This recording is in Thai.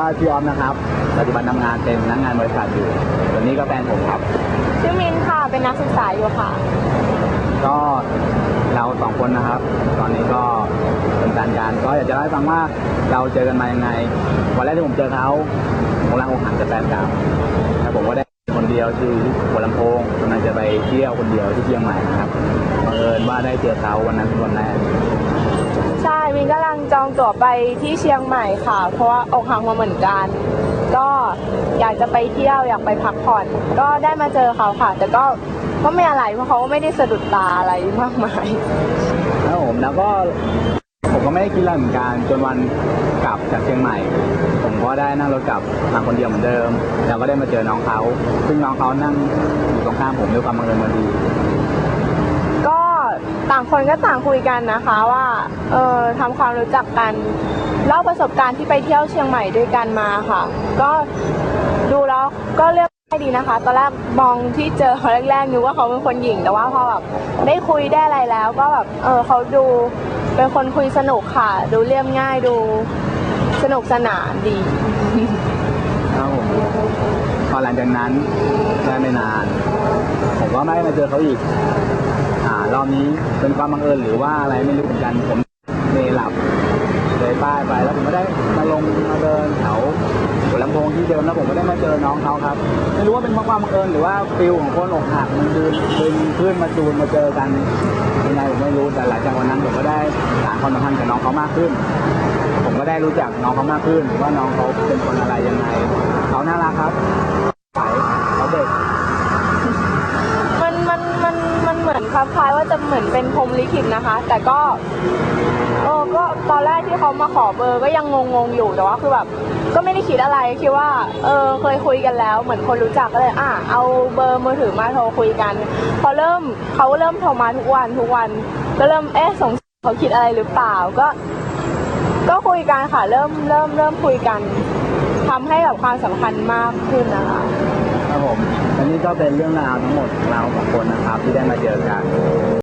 ก็ชื่อออฟนะครับ ปัจจุบันทำงานเป็นพนักงานบริษัทอยู่ตัวนี้ก็แฟนผมครับ ชื่อมินค่ะ เป็นนักศึกษาอยู่ค่ะ ก็เราสองคนนะครับ ตอนนี้ก็เป็นแฟนกันก็อยากจะเล่าให้ฟังว่าเราเจอกันมายังไง วันแรกที่ผมเจอเขาผมรักอกหักจากแฟนเก่าแล้วผมก็ได้คนเดียวที่หัวลำโพงกำลังจะไปเที่ยวคนเดียวที่เชียงใหม่นะครับบังเอิญว่าได้เจอเขาวันนั้นเป็นวันแรกใช่ มินกำลังจองตั๋วไปที่เชียงใหม่ค่ะ เพราะว่าอกหักมาเหมือนกัน ก็อยากจะไปเที่ยวอยากไปพักผ่อน ก็ได้มาเจอเขาค่ะ แต่ก็ก็ไม่อะไรเพราะเขาไม่ได้สะดุดตาอะไรมากมายแล้วผมแล้วก็ผมก็ไม่ได้คิดอะไรเหมือนกันจนวันกลับจากเชียงใหม่ ผมก็ได้นั่งรถกลับมาคนเดียวเหมือนเดิม แล้วก็ได้มาเจอน้องเขา ซึ่งน้องเขานั่งอยู่ตรงข้ามผมด้วยความบังเอิญพอดี ต่างคนก็ต่างคุยกันนะคะว่าเออทำความรู้จักกันเล่าประสบการณ์ที่ไปเที่ยวเชียงใหม่ด้วยกันมาค่ะ ก็ดูแล้วก็เลือกได้ดีนะคะ ตอนแรกมองที่เจอเขาแรกๆนึกว่าเขาเป็นคนหญิง แต่ว่าพอแบบได้คุยได้อะไรแล้ว ก็แบบเออเขาดูเป็นคนคุยสนุกค่ะ ดูเรียบง่ายดูสนุกสนานดีครับผมพอหลังจากนั้นได้ไม่นาน ผมก็ไม่ได้มาเจอเขาอีก รอบนี้เป็นความบังเอิญหรือว่าอะไรไม่รู้เหมือนกันผมเมหลับเลยป้ายไปแล้วผมก็ได้มาลงมาเดินแถวหัวลำโพงที่เดิมแล้วผมก็ได้มาเจอน้องเขาครับ ไม่รู้ว่าเป็นเพราะความบังเอิญหรือว่าฟิลของคนอกหักมันดึงดึงขึ้นมาจูนมาเจอกันยังไงผมไม่รู้แต่หลังจากวันนั้นผมก็ได้สานความสัมพันธ์กับน้องเขามากขึ้น ผมก็ได้รู้จักน้องเขามากขึ้นว่าน้องเขาเป็นคนอะไรยังไงเขาน่ารักครับใสเขาเด็ก มันมันมัน มันเหมือนคล้ายว่าจะเหมือนเป็นพรมลิขิตนะคะ แต่ก็เออก็ตอนแรกที่เขามาขอเบอร์ก็ยังงงๆอยู่แต่ว่าคือแบบก็ไม่ได้คิดอะไรคิดว่าเออเคยคุยกันแล้ว เหมือนคนรู้จักก็เลยอะเอาเบอร์มือถือมาโทรคุยกัน พอเริ่มเขาเริ่มโทรมาทุกวันทุกวัน ก็เริ่มเอ๊ะสงสัยเขาคิดอะไรหรือเปล่าก็ ก็คุยกันค่ะเริ่มเริ่มเริ่มคุยกันทำให้แบบความสัมพันธ์มากขึ้นนะคะครับผม ก็เป็นเรื่องราวทั้งหมดของเราสองคนนะครับที่ได้มาเจอกัน